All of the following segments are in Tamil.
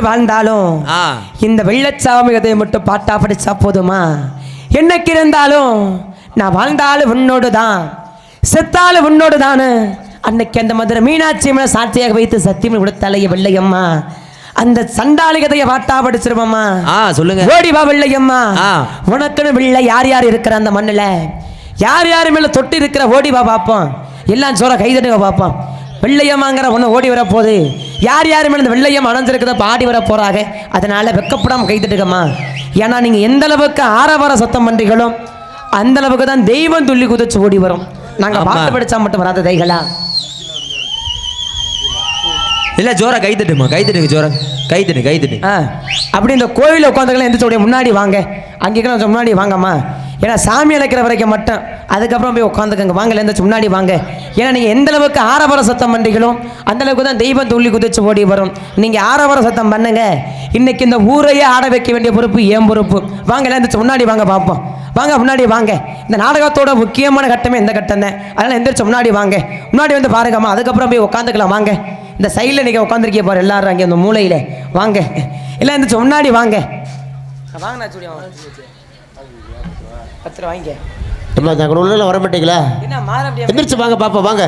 கஷ்டப்பட்டு வாழ்ந்தாலும் இந்த வெள்ளச்சாமி கதையை மட்டும் பாட்டா படிச்சா போதுமா? என்னைக்கு இருந்தாலும் நான் வாழ்ந்தாலும் உன்னோடு தான் செத்தாலும் உன்னோடு தானு அன்னைக்கு அந்த மதுரை மீனாட்சி அம்மனை சாட்சியாக வைத்து சத்தியம் கொடுத்தாலைய வெள்ளையம்மா. அந்த சண்டாளி கதையை பாட்டா படிச்சிருவம்மா ஆ சொல்லுங்க. ஓடி வா வெள்ளையம்மா. உனக்குன்னு வெள்ளை யார் யார் இருக்கிற அந்த மண்ணுல? யார் யார் மேல தொட்டு இருக்கிற ஓடி வா பார்ப்போம் எல்லாம் சோற கைதட்டுங்க பார்ப்போம் வெள்ளையம்மாங்கிற ஒன்று ஓடி வர போகுது யார் யார் மேல இந்த வெள்ளையம் அணைஞ்சிருக்கிறத பாடி வர போறாங்க அதனால வெக்கப்படாம கைதட்டுங்கம்மா. ஏன்னா நீங்க எந்த அளவுக்கு ஆரவார சத்தம் பண்றீங்களோ அந்த அளவுக்கு தான் தெய்வம் துள்ளி குதிச்சு ஓடி வரும். நாங்க ஆமா. பாட்டு படிச்சா மட்டும் வராத தைகளா. இல்லை ஜோரா கை தட்டுமா கை தட்டுங்க ஜோரா. கை தட்டு கை தட்டு. ஆ அப்படி இந்த கோயிலில் உட்காந்துக்கலாம் எந்திரிச்சோடைய முன்னாடி வாங்க. அங்கே கொஞ்சம் முன்னாடி வாங்கம்மா. ஏன்னா சாமி அழைக்கிற வரைக்கும் மட்டும். அதுக்கப்புறம் போய் உட்காந்துக்கங்க வாங்க எந்திரிச்சு முன்னாடி வாங்க. ஏன்னா நீங்கள் எந்த அளவுக்கு ஆரவார சத்தம் பண்ணுறீங்களோ அந்த அளவுக்கு தான் தெய்வம் துள்ளி குதிச்சு ஓடி வரும். நீங்கள் ஆரவார சத்தம் பண்ணுங்க. இன்னைக்கு இந்த ஊரையே ஆட வைக்க வேண்டிய பொறுப்பு ஏன் பொறுப்பு. வாங்க எல்லாம் எந்திரிச்சு முன்னாடி வாங்க பார்ப்போம். வாங்க முன்னாடி வாங்க. இந்த நாடகத்தோட முக்கியமான கட்டமே இந்த கட்டம் தான். அதனால் எந்திரிச்சு முன்னாடி வாங்க. முன்னாடி வந்து பாருங்கம்மா அதுக்கப்புறம் போய் உட்காந்துக்கலாம் வாங்க. இந்த சைடில் நீங்கள் உட்காந்துருக்கீங்க பாரு எல்லாரும் அங்கே அந்த மூலையில். வாங்க. எல்லாம் எந்திரிச்சு முன்னாடி வாங்க. வாங்கண்ணா சூடியா பத்து ரூபா வாங்க நாங்கள் உள்ள வர மாட்டீங்களா? எந்திரிச்சு வாங்க பாப்பா வாங்க.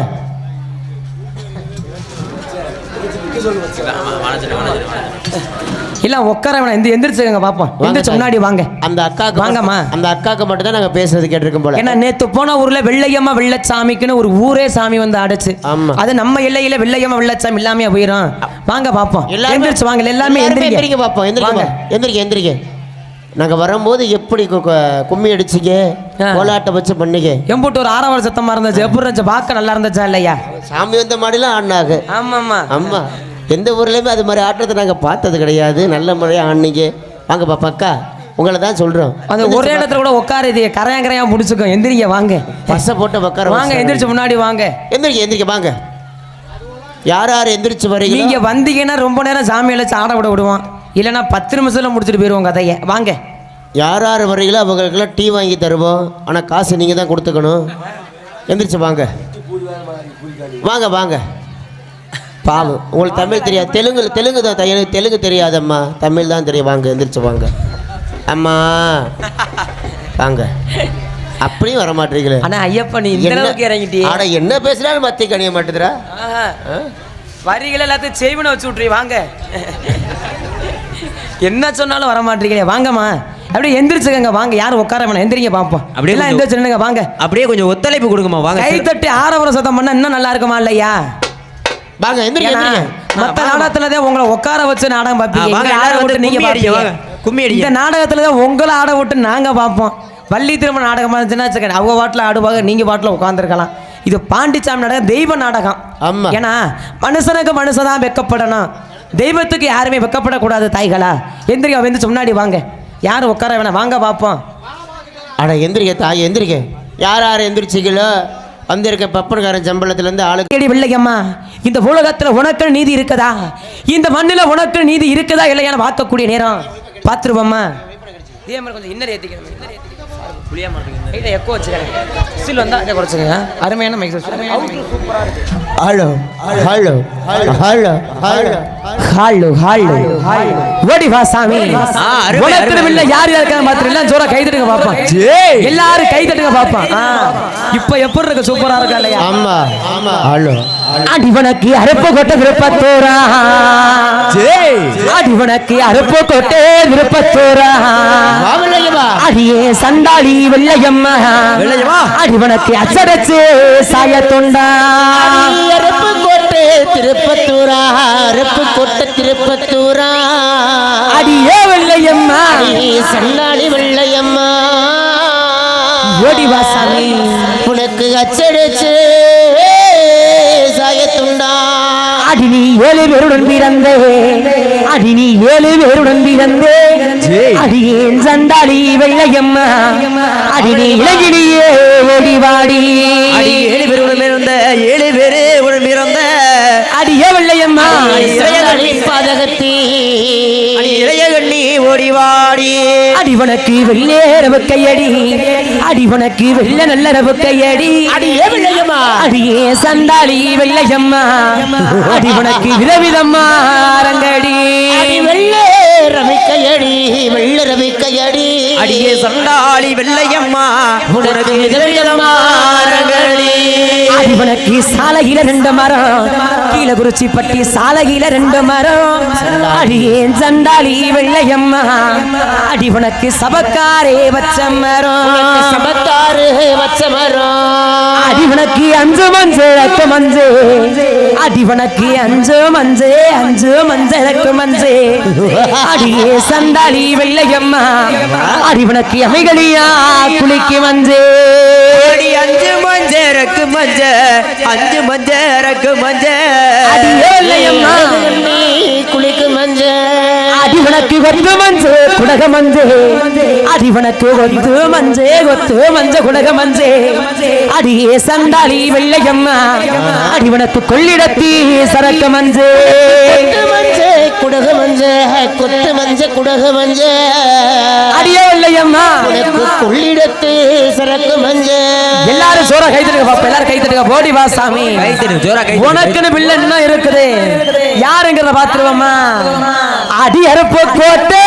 எல்லாம் உட்கார வேணாம். எந்த எந்திரிச்சுக்கங்க பார்ப்போம் வாங்க எந்திரிச்சு. முன்னாடி வாங்க. அந்த அக்காக்கு வாங்கம்மா. அந்த அக்காக்கு மட்டும் தான் நாங்கள் பேசுறது கேட்டிருக்கோம் போல. ஏன்னா நேத்து போன ஊர்ல வெள்ளையம்மா வெள்ளச்சாமிக்குன்னு ஒரு ஊரே சாமி வந்து ஆடுச்சு. ஆமா. அது நம்ம எல்லையில வெள்ளையம்மா வெள்ளச்சாமி இல்லாமையா போயிடும் வாங்க பார்ப்போம் எல்லாருமே- எந்திரிச்சு வாங்க எல்லாமே எந்திரிங்க. பாப்போம். பா. எந்திரிங்க எந்திரிங்க. நாங்கள் வரும்போது எப்படி கும்மி அடிச்சிங்க. கோலாட்டம் வச்சு பண்ணீங்க? எம்புட்டு ஒரு ஆறாவது சத்தமா இருந்துச்சு. எப்படி இருந்துச்சு? பார்க்க நல்லா இருந்துச்சா இல்லையா? சாமி வந்த மாடிலாம் ஆடினாங்க. ஆமாம்மா. ஆமா. எந்த ஊர்லேயுமே அது மாதிரி ஆட்டத்தை நாங்கள் பார்த்தது கிடையாது. நல்ல முறையாக ஆடினீங்க. வாங்க பாப்பா அக்கா உங்களை தான் சொல்கிறோம் அந்த ஒரே இடத்துல கூட உட்காருது கரையா கரையா முடிச்சுக்கோ எந்திரிங்க வாங்க. பஸ்ஸை போட்டு உட்கார வாங்க எந்திரிச்சு முன்னாடி வாங்க. எந்திரிக்க எந்திரிக்க வாங்க. யார் யார் எந்திரிச்சு வரீங்க நீங்க வந்தீங்கன்னா ரொம்ப நேரம் சாமி அழைச்சு ஆட விட விடுவோம் இல்லைன்னா பத்து நிமிஷத்துல முடிச்சுட்டு போயிருவோம் கதையை. வாங்க. யார் யார் வரீங்களோ அவங்களுக்கெல்லாம் டீ வாங்கி தருவோம். ஆனால் காசு நீங்கள் தான் கொடுத்துக்கணும். எந்திரிச்சு வாங்க. வாங்க வாங்க. பாவம் உங்களுக்கு தமிழ் தெரியாது. தெலுங்கு தெலுங்கு தான் எனக்கு தெலுங்கு தெரியாதம்மா. தமிழ் தான் தெரியும். வாங்க எந்திரிச்சு வாங்க. அம்மா. வாங்க. அப்படியும் வர மாட்டீங்களே ஆனா ஐயப்பா நீ இந்த அளவுக்கு இறங்கிட்டியே. ஆட என்ன பேசுறாலும் மத்தி கணிய மாட்டேதுரா. வரிகள் எல்லாத்தையும் செய்வன வச்சு விட்றீ வாங்க. என்ன சொன்னாலும் வர மாட்டீங்களே வாங்கம்மா. அப்படியே எந்திரிச்சுக்கங்க. வாங்க யாரும் உட்கார வேணாம். எந்திரிங்க பார்ப்போம் அப்படியே எல்லாம் எந்திரிச்சு வாங்க. அப்படியே கொஞ்சம் ஒத்துழைப்பு கொடுங்கம்மா. வாங்க. கை தட்டி ஆரவர சத்தம் பண்ணா இன்னும் நல்லா இருக்குமா இல்லையா? வாங்க எந்திரிக்க மத்த நாடகத்துல தான் உங்களை உட்கார வச்சு நாடகம் பார்ப்பீங்க. ஆட விட்டு நீங்க வாங்க. கும்மி அடிங்க. இந்த நாடகத்துல தான் உங்களை ஆட விட்டு நாங்க பார்ப்போம். வள்ளி திரும்ப நாடகமா இருந்துச்சுன்னா அவங்க பாட்டில் ஆடுவாங்க நீங்க பாட்டில் உட்காந்துருக்கலாம் இது பாண்டிச்சாமி நாடகம் தெய்வ நாடகம். ஆமா. ஏன்னா மனுஷனுக்கு மனுஷன் தான் வெக்கப்படணும். தெய்வத்துக்கு யாருமே வெக்கப்படக்கூடாது தாய்களா. எந்திரிக்க வந்து முன்னாடி வாங்க. யாரும் உட்கார வேணாம் வாங்க பார்ப்போம். அட எந்திரிக்க தாய் எந்திரிக்க யார் யார் எந்திரிச்சிங்களோ வந்திருக்க பப்பன்காரன் சம்பளத்துலேருந்து ஆளுக்கு பிள்ளையம்மா இந்த உலகத்துல உனக்கு நீதி இருக்குதா இந்த மண்ணில் உனக்கு நீதி இருக்குதா இல்லையான்னு பார்க்கக்கூடிய நேரம் பார்த்துருவோம்மா இதே மாதிரி கொஞ்சம் இன்னர் ஏற்றிக்கணும் இன்னர் ஏற்றிக்கணும் புளியா மாட்டேங்குது எக்கோ வச்சுக்கிறேன் ஸ்டில் வந்தா இதை குறைச்சிக்கங்க அருமையான mic hello hello hello hello hall ஹாலு ஓடி வா சாமி யார் யார் இருக்காங்க பாத்துரு எல்லாம் ஜோரா கை தட்டுங்க பாப்போம் எல்லாரும் கை தட்டுங்க ஆ, இப்ப எப்படி இருக்கு? சூப்பரா இருக்கா இல்லையா? ஆமா. ஆமா. ஹலோ. அடிவனுக்கு அறுப்பு கொட்ட விருப்பத்தோரா? அடிவனுக்கு அறுப்பு கொட்டே விருப்பத்தோரா? அடியே சண்டாளி வெள்ளையம்மா வெள்ளையம்மா. அடிவனுக்கு அச்சடச்சு சாயத்தொண்டா அருப்பு கோட்டை திருப்பத்தூரா? அருப்பு கோட்டை திருப்பத்தூரா? அடியே வெள்ளையம்மா சன்னாடி வெள்ளையம்மா ஓடி வா சாமி. உனக்கு அச்சடிச்சு சாயத்துண்டா. அடி நீ ஏழு பேருடன் பிறந்தே. அடி நீ ஏழு பேருடன் பிறந்தே. அடியேன் சண்டாளி வெள்ளையம்மா. அடி நீ இளகினியே ஓடி வாடி அடி ஏழு பேர் உடன் இருந்த ஏழு பேரு உடன் பிறந்த. அடியே வெள்ளையம்மா. பாதகத்தி கையடி அடி உனக்கு வெள்ளேரவு கையடி அடி உனக்கு வெள்ள நல்லரவு கையடி அடியே வெள்ளையம்மா. அடியே சந்தாலி வெள்ளையம்மா. அடி உனக்கு விரவிதம்மா அரங்கடி வெள்ளே ரவி அடியே சண்டாளி வெள்ளையம்மா. உனக்கு விரவிதம்மா அரங்கடி. அடி உனக்கு சாலையில ரெண்டு மரம். கீழே குறிச்சி பட்டி சாலையில ரெண்டு மரம். அடியேன் சண்டாளி வெள்ளையம்மா? அடிவனுக்கு சபக்காரே வச்ச மரம். சமத்தாறு வச்ச மரம். அடிவனுக்கு அஞ்சு மஞ்சு ரக்கு மஞ்சு. அடிவனுக்கு அஞ்சு மஞ்சு அஞ்சு மஞ்சு ரக்கு மஞ்சு. அடியே சண்டாளி வெள்ளையம்மா? அடிவனுக்கு அமைகளியா குளிக்கு மஞ்சு. அடி மஞ்ச அஞ்சு மஞ்ச வெள்ளையம்மா நீ குளிக்கு மஞ்ச. அடிவனுக்கு கொத்து மஞ்சு குடக மஞ்சு. அடிவனுக்கு கொத்து மஞ்சு கொத்து மஞ்ச குடக மஞ்சு. அடியே சண்டாளி வெள்ளையம்மா. அடிவனுக்கு கொள்ளிடத்தி சரக்கு மஞ்சு. மஞ்ச. குடக மஞ்ச கொத்து மஞ்ச குடக மஞ்ச. அடியே வெள்ளையம்மா உனக்கு கொள்ளிடத்து சரக்கு மஞ்ச. எல்லாரும் சோற கைத்தடுங்க பாப்பா எல்லாரும் கைத்தடுங்க போடி வா சாமி. கை தட்டு ஜோரா கை உனக்குன்னு பிள்ளை இன்னும் இருக்குது. யாருங்கிறத பாத்துருவோமா அடி அறுப்பு கோட்டை.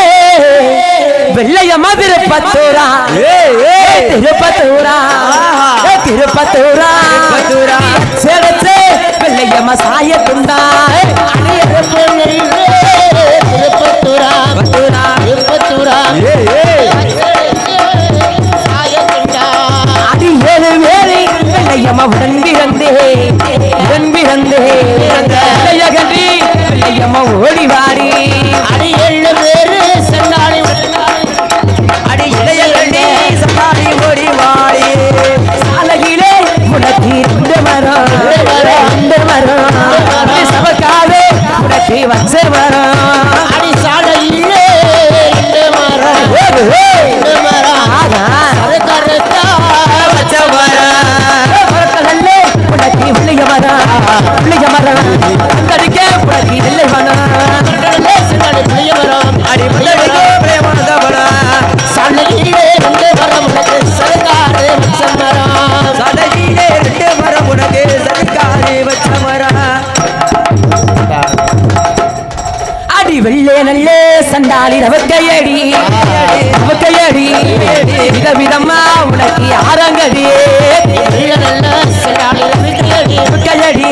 வெள்ளையம்மா திருப்பத்தூரா. திருப்பத்தூரா. ஏ, திருப்பத்தூரா. திருப்பத்தூரா. சேடச்சே வெள்ளையம்மா சாய துண்டா அடி அடி ஏழு வேலை வெள்ளையம்மா உடன் பிறந்தே உடன் பிறந்தே வெள்ளைய கட்டி வெள்ளையம்மா ஓடி அடி வெள்ளே நல்லே சண்டாளி ரவக்கையடி. ரவக்கையடி. விதவிதமா உனக்கு ஆரங்கடி. நல்ல நல்ல ரவக்கையடி.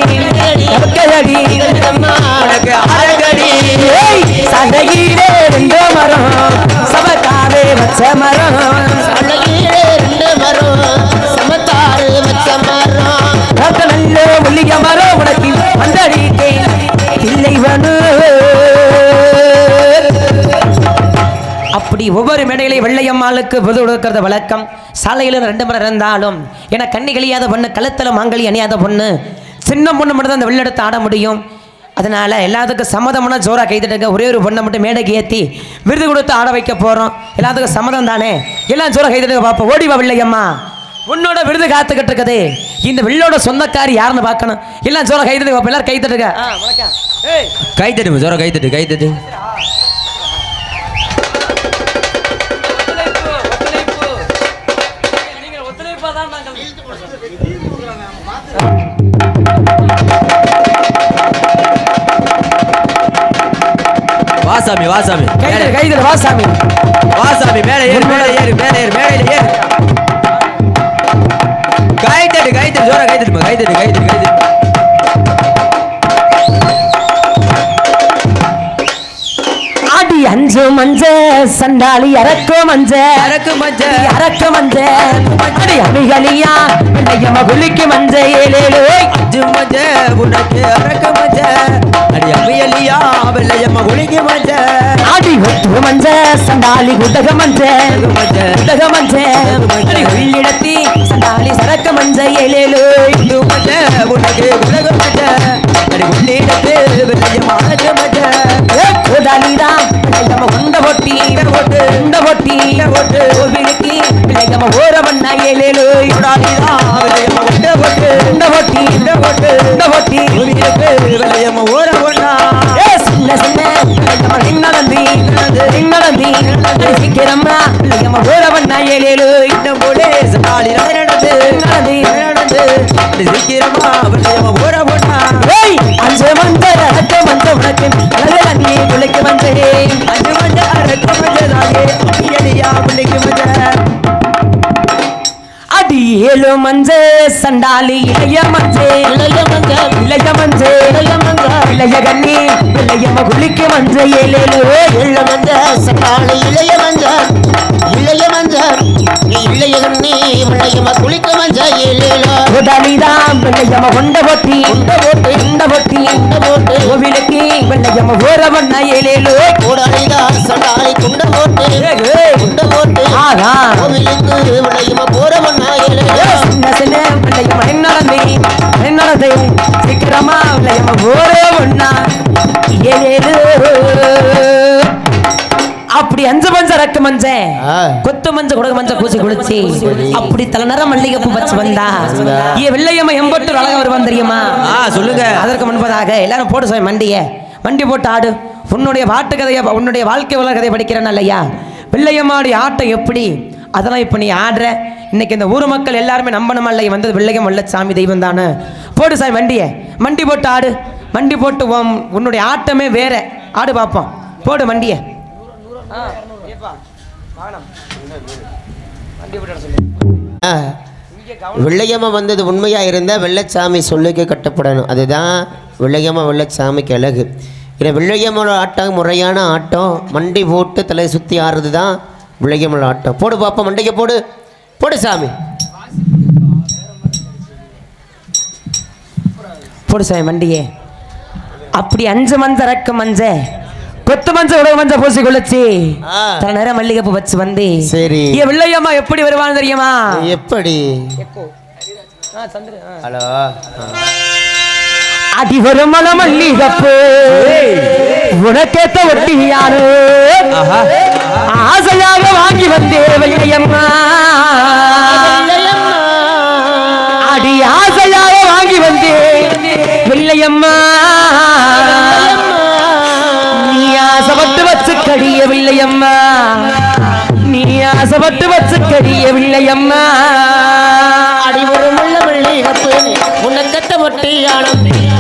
ரவக்கையடி. உனக்கு ஆரங்கடி. சண்டையிலே ரெண்டு மரம். சமத்தாரே வச்ச மரம் சாலையிலே ரெண்டு மரம் சமத்தாறு வச்ச மரம். நல்ல ஒல்லிய மரம் உனக்கு வந்தடிக்கே இல்லை வனு அப்படி ஒவ்வொரு மேடையிலையும் வெள்ளையம்மாளுக்கு பொது கொடுக்கறது வழக்கம். சாலையில் ரெண்டு மரம் இருந்தாலும் ஏன்னா கண்ணி கழியாத பொண்ணு கழுத்தில் மாங்கலி அணியாத பொண்ணு சின்ன பொண்ணு மட்டும் தான் அந்த வெள்ளெடுத்து ஆட முடியும். அதனால எல்லாத்துக்கும் சம்மதம்னா ஜோரா கைதட்டுங்க. ஒரே ஒரு பொண்ணை மட்டும் மேடைக்கு ஏற்றி விருது கொடுத்து ஆட வைக்க போகிறோம் எல்லாத்துக்கும் சம்மதம் தானே? எல்லாம் ஜோரா கைதட்டுங்க பார்ப்போம் ஓடி வா வெள்ளையம்மா. உன்னோட விருது காத்துக்கிட்டு இருக்குது. இந்த வில்லோட சொந்தக்காரி யாருன்னு பார்க்கணும். எல்லாம் ஜோரா கைதட்டுங்க பார்ப்போம் எல்லாரும் கைதட்டுங்க. கை தட்டு ஜோரா கை வாசாமி வாசாமி. கைதட்டு கைதட்டு வா சாமி வாசாமி மேலே ஏறு மேலே ஏறு மேலே ஏறு மேலே ஏறு. கை தட்டு கை தட்டு ஜோரா கை தட்டுமா கை தட்டு கை தட்டு கை தட்டு ஆடி அஞ்சு மஞ்ச சண்டாளி அரக்கு மஞ்ச. அரக்கு மஞ்ச. அரக்கு மஞ்ச. அடி அமிகளியா வெள்ளையம்மா குளிக்கு மஞ்ச. ஏழேழு அஞ்சு மஞ்ச உனக்கு அரக்கு மஞ்ச. அடி அம்மையலியா வெள்ளையம்மா குளிக்கு மஞ்ச. ஆடி ஒட்டு மஞ்ச சண்டாளி குடக மஞ்ச. குடக மஞ்ச. அடி உள்ளிடத்தி சண்டாளி சரக்கு மஞ்ச. ஏழேழு மஞ்சே சண்டாலி இளைய மஞ்சே. இளைய மஞ்சள் இளைய மஞ்சே இளைய மஞ்சள் இளைய கண்ணி இளைய மகுளிக்கு மஞ்சள் ஏலேலோ இளைய மஞ்சள் சட்டாளி இளைய மஞ்சள் இளைய மஞ்சள் நீ இளைய கண்ணி இளைய குளிக்க மஞ்சள் இளையலோ உடலிதாம் வெள்ளையம கொண்ட பொட்டி கொண்ட போட்டு கொண்ட பொட்டி கொண்ட கோவிலுக்கு வெள்ளையம ஓரவண்ண ஏலேலோ ஆகா கோவிலுக்கு இளையலோ வெள்ளையம ஓரவண்ணா ஏலேலோ அப்படி அஞ்சு மஞ்ச ரக்கு மஞ்ச. கொத்து மஞ்ச குடகு மஞ்ச பூசி குளிச்சு. அப்படி தலை நேரம் மல்லிகைப்பூ வச்சு வந்தா. ஏ வெள்ளையம்மா எம்பட்டு அழகா வருவான் தெரியுமா சொல்லுங்க அதற்கு முன்பதாக எல்லாரும் போட்டு சாமி மண்டிய வண்டி போட்டு ஆடு உன்னுடைய பாட்டு கதையை உன்னுடைய வாழ்க்கை வள கதையை படிக்கிறேன் இல்லையா வெள்ளையம்மாடி ஆட்டம் எப்படி அதெல்லாம் இப்போ நீ ஆடுற. இன்னைக்கு இந்த ஊர் மக்கள் எல்லாருமே நம்பணும் இல்லை வந்தது வில்லகம் வல்ல சாமி தெய்வம் தானே போடு சாமி வண்டியை. வண்டி போட்டு ஆடு. வண்டி போட்டு உன்னுடைய ஆட்டமே வேற. ஆடு பார்ப்போம் போடு வண்டியை. வெள்ளையம்மா வந்தது உண்மையாக இருந்தால் வெள்ளச்சாமி சொல்லுக்கு கட்டப்படணும். அதுதான் வெள்ளையம்மா வெள்ளச்சாமிக்கு அழகு இல்லை வெள்ளையம்மோட ஆட்டம் முறையான ஆட்டம். மண்டி போட்டு தலை சுற்றி ஆடுறது தான் வெள்ளையம்மோட ஆட்டம் போடு பாப்பா மண்டைக்கு போடு. போடு சாமி. போடு சாமி வண்டியே அப்படி அஞ்சு மஞ்ச ரக்க மஞ்ச கொத்து மஞ்ச உலக மஞ்ச பூசி குளிச்சு. தலை நேரம் மல்லிகைப்பூ வச்சு வந்து. சரி. ஏ வெள்ளையம்மா எப்படி வருவான்னு தெரியுமா? எப்படி? ஹலோ. அடி ஒரு மல மல்லிகப்பு உனக்கேத்த ஒட்டி யாரு? ஆசையாக வாங்கி வந்தே வெள்ளையம்மா. அடி ஆசையாக வாங்கி வந்தே வெள்ளையம்மா. நீ ஆசைப்பட்டு வச்சு கடிய வெள்ளையம்மா. நீ ஆசைப்பட்டு வச்சு கடிய வெள்ளையம்மா. அடி ஒரு முள்ள மல்லிகப்பு உனக்கத்த ஒட்டியானம் ஒரு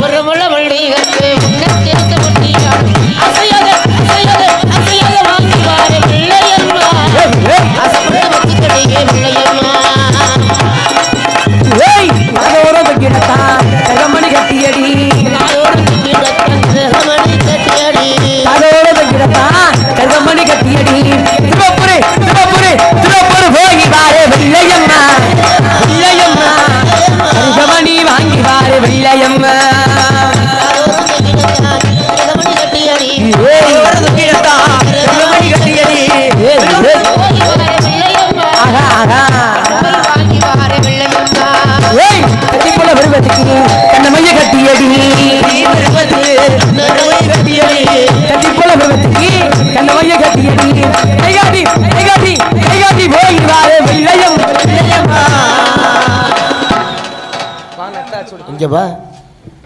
இங்க வா.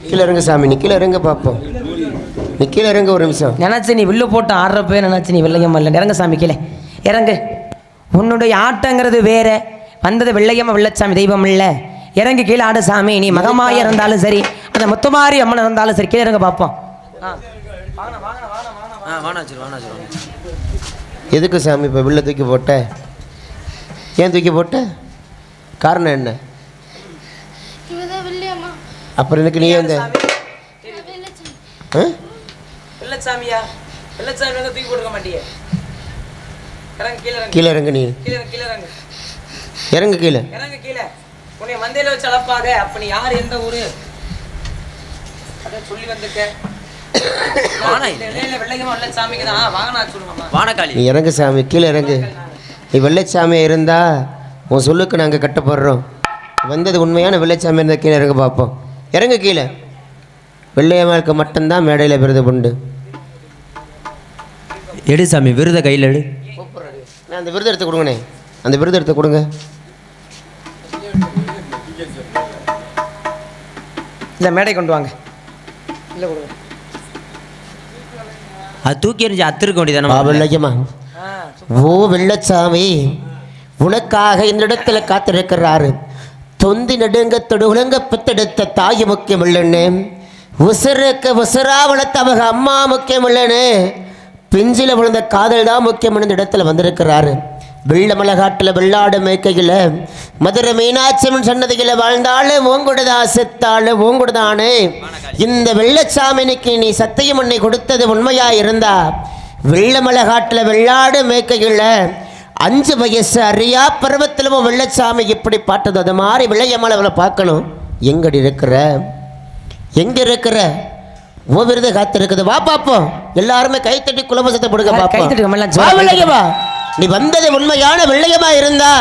கீழே இறங்க சாமி நீ கீழே இறங்க பார்ப்போம் நீ கீழே இறங்க ஒரு நிமிஷம். நினச்சி நீ வில்லு போட்டு ஆடுறப்ப நினச்சி நீ வெள்ளையம் இல்லை. இறங்க சாமி கீழே. இறங்கு. உன்னுடைய ஆட்டங்கிறது வேற. வந்தது வெள்ளையம்மா வெள்ளச்சாமி தெய்வம் இல்லை. இறங்கி கீழே ஆடு சாமி. நீ மகமாய இருந்தாலும் சரி அந்த முத்துமாரி அம்மன் இருந்தாலும் சரி கீழே இறங்க பார்ப்போம் ஆ. வாணாச்சு வாணாச்சு எதுக்கு சாமி இப்போ வெளில தூக்கி போட்ட? ஏன் தூக்கி போட்ட? காரணம் என்ன? வெள்ளையம்மா அப்புறம் எனக்கு நீ? வெள்ளச்சாமியா? இறங்கு கீழே இறங்கு. கீழே இறங்கு நீ. கீழே கீழே இறங்கு. இறங்கு கீழே. இறங்கு கீழே. உன்னை மந்தையில வச்சு அளப்பாக அப்ப நீ யார்? எந்த ஊரு? சொல்லி வந்திருக்க. நீ இறங்கு சாமி கீழே இறங்கு. நீ வெள்ளைச்சாமியாக இருந்தா உன் சொல்லுக்கு நாங்கள் கட்டப்படுறோம். வந்தது உண்மையான வெள்ளைச்சாமி இருந்தால் கீழே இறங்க பார்ப்போம் இறங்கு கீழே. வெள்ளையம்மாவுக்கு மட்டும்தான் மேடையில் விருது உண்டு. எடு சாமி விருத கையில் எடு. நான் அந்த விருது எடுத்து கொடுங்கண்ணே. அந்த விருது எடுத்து கொடுங்க. இல்ல மேடை கொண்டு வாங்க. இல்ல கொடுங்க அது தூக்கி எறிஞ்சு அத்திருக்க வேண்டியதானே வெள்ளையம்மா ஓ வெள்ளச்சாமி உனக்காக இந்த இடத்துல காத்திருக்கிறாரு. தொந்தி நடுங்க தொடுகுலங்க பெத்தெடுத்த தாய் முக்கியம் இல்லைன்னு உசுருக்கு உசுரா வளர்த்த அவங்க அம்மா முக்கியம் இல்லைன்னு விழுந்த காதல் தான் முக்கியமான இந்த இடத்துல வந்திருக்கிறாரு. வெள்ளமலகாட்டில் வெள்ளாடு மேய்க்கையில் மதுரை மீனாட்சியம்மன் சன்னதியில் வாழ்ந்தாலும் ஓங்குடுதா செத்தாள் ஓங்குடுதானே. இந்த வெள்ளச்சாமினிக்கு நீ சத்தியம் உன்னை கொடுத்தது உண்மையாக இருந்தா வெள்ளமலகாட்டில் வெள்ளாடு மேய்க்கையில் அஞ்சு வயசு அறியா பருவத்திலும் வெள்ளச்சாமி இப்படி பாட்டது அது மாதிரி விளையமலவில் பார்க்கணும். எங்கடி இருக்கிற? எங்க இருக்கிற? ஓ விருது காத்து இருக்குது வா பாப்போம். எல்லாருமே கைத்தட்டி குலபசத்தை போடுங்க பாப்போம். வா நீ வந்தது உண்மையான வெள்ளையமா இருந்தா.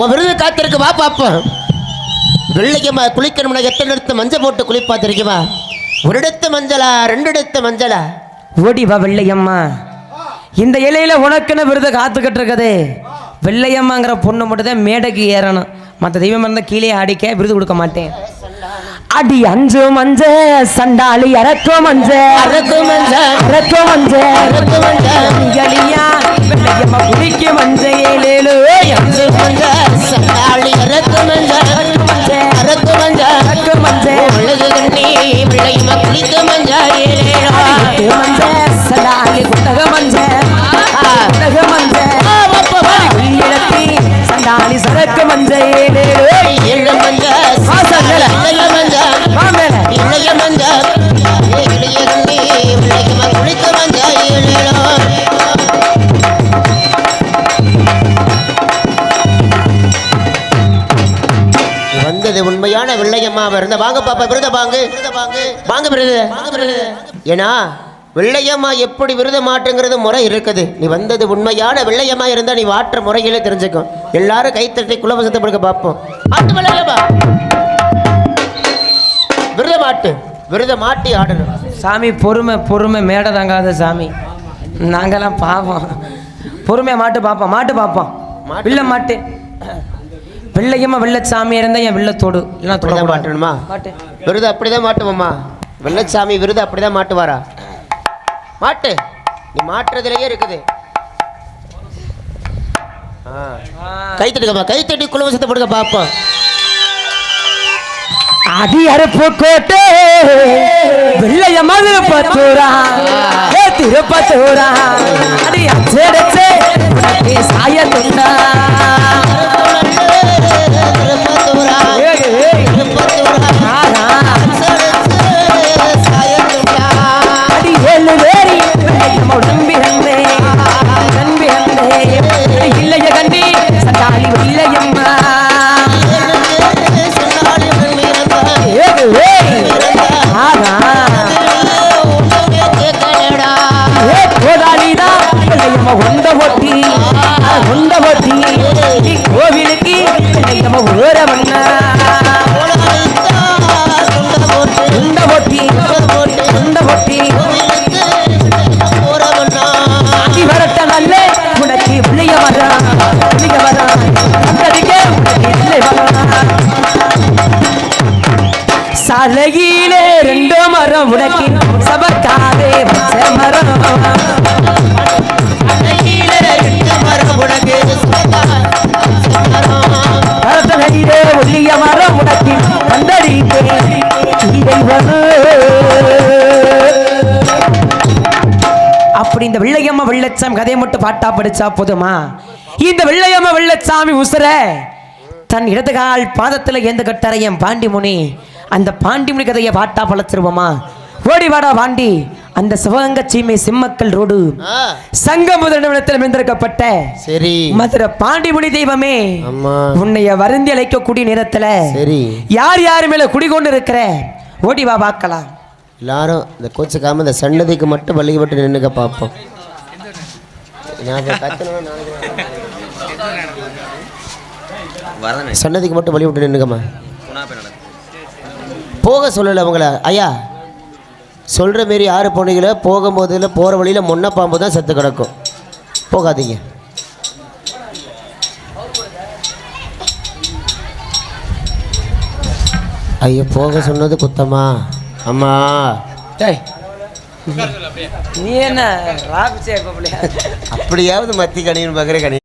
உன் விருது காத்திருக்கு. வா பாப்போம். வெள்ளையம்மா குளிக்கணும்னா எத்தனை இடத்து மஞ்சள் போட்டு குளிப்பா தெரியுமா ஒரு இடத்து மஞ்சளா? ரெண்டு இடத்து மஞ்சளா? ஓடி வா வெள்ளையம்மா. இந்த இலையில உனக்குன்னு விருது காத்துக்கிட்டு இருக்குது வெள்ளையம்மாங்கிற பொண்ணு மட்டும் தான் மேடைக்கு ஏறணும். மற்ற தெய்வம் இருந்தால் கீழே அடிக்க விருது கொடுக்க மாட்டேன். அடி அஞ்சு மஞ்ச சண்டாளி அரக்கோ மஞ்ச. அரக்கோ மஞ்ச. அரக்கோ மஞ்ச. அரக்கோ மஞ்ச. நிகழியா வெள்ளையம்மா குடிக்க மஞ்ச. ஏழேழு அஞ்சு மஞ்ச சண்டாளி அரக்கு மஞ்ச. அரக்கு மஞ்ச. அரக்கோ மஞ்ச. உலகு கண்ணி வெள்ளையம்மா குளிக்க மஞ்ச. ஏழேழா. இருந்த வாங்க பாப்பா விருத வாங்க வாங்க விருது ஏன்னா வெள்ளையம்மா எப்படி விருத மாட்டுங்கிறது முறை இருக்குது. நீ வந்தது உண்மையான வெள்ளையம்மா இருந்தா நீ வாட்டுற முறையிலே தெரிஞ்சுக்கும் எல்லாரும் கைத்தட்டி குலவசத்தை படுக்க பார்ப்போம். மாட்டு வெள்ளையம்மா விருத மாட்டு. விருத மாட்டி ஆடணும். சாமி பொறுமை பொறுமை மேடை தாங்காத சாமி. நாங்கெல்லாம் பாவம். பொறுமையா மாட்டு பார்ப்போம் மாட்டு பார்ப்போம். வில்ல மாட்டு. வெள்ளையம்மா வெள்ளை சாமி இருந்தா என் வெள்ளத்தோடு. இல்லைன்னா அப்படிதான் தொடக்கூடாது. மாட்டணுமா? மாட்டு. விருது அப்படிதான் மாட்டுவோம்மா வெள்ளச்சாமி விருது அப்படிதான் மாட்டுவாரா? மாட்டு. நீ மாட்டுறதுலயே இருக்குது. கை தட்டுக்கப்பா கை தட்டி குலவசத்தை போடுங்க பாப்போம் அடி அறுப்பு கோட்டை வெள்ளையம்மா திருப்பத்தூரா ஏ திருப்பத்தூரா. அடி அச்சடிச்சே சாயத்துண்டா. வெள்ளையம்மா அப்படி இந்த வெள்ளையம்மா வெள்ளச்சாமி கதையை மட்டும் பாட்டா படிச்சா போதுமா? இந்த வெள்ளையம்மா வெள்ளச்சாமி உசுர தன் இடதுகால் பாதத்துல ஏந்த கட்டறையன் பாண்டிமுனி அந்த பாண்டிமுனி கதையை பாட்டா பழச்சிருவோமா? ஓடி வாடா பாண்டி அந்த சிவகங்க சீமை சிம்மக்கல் ரோடு. ஆ, சங்கமுதனிடத்தில் மிந்திருக்கப்பட்ட சரி. மதுரை பாண்டிமுனி தெய்வமே உன்னைய வருந்தி அழைக்கக்கூடிய நேரத்துல யார் யார் மேல குடிகொண்டு இருக்கிற? ஓடி வா பார்க்கலாம். எல்லாரும் இந்த கோச்சுக்காமல் இந்த சன்னதிக்கு மட்டும் வழிபட்டு நின்றுக்க பார்ப்போம் சன்னதிக்கு மட்டும் வழிபட்டு நின்றுக்கம்மா போக சொல்லலை அவங்கள ஐயா சொல்கிற மாரி யார் போனீங்களோ போகும்போது இல்லை போகிற வழியில் முன்ன பாம்பு தான் செத்து கிடக்கும் போகாதீங்க ஐயோ போக சொன்னது குத்தமா அம்மா. டேய். நீ என்ன ராபிச்சே அப்படியாவது மத்தி கணின்னு பார்க்குற கணி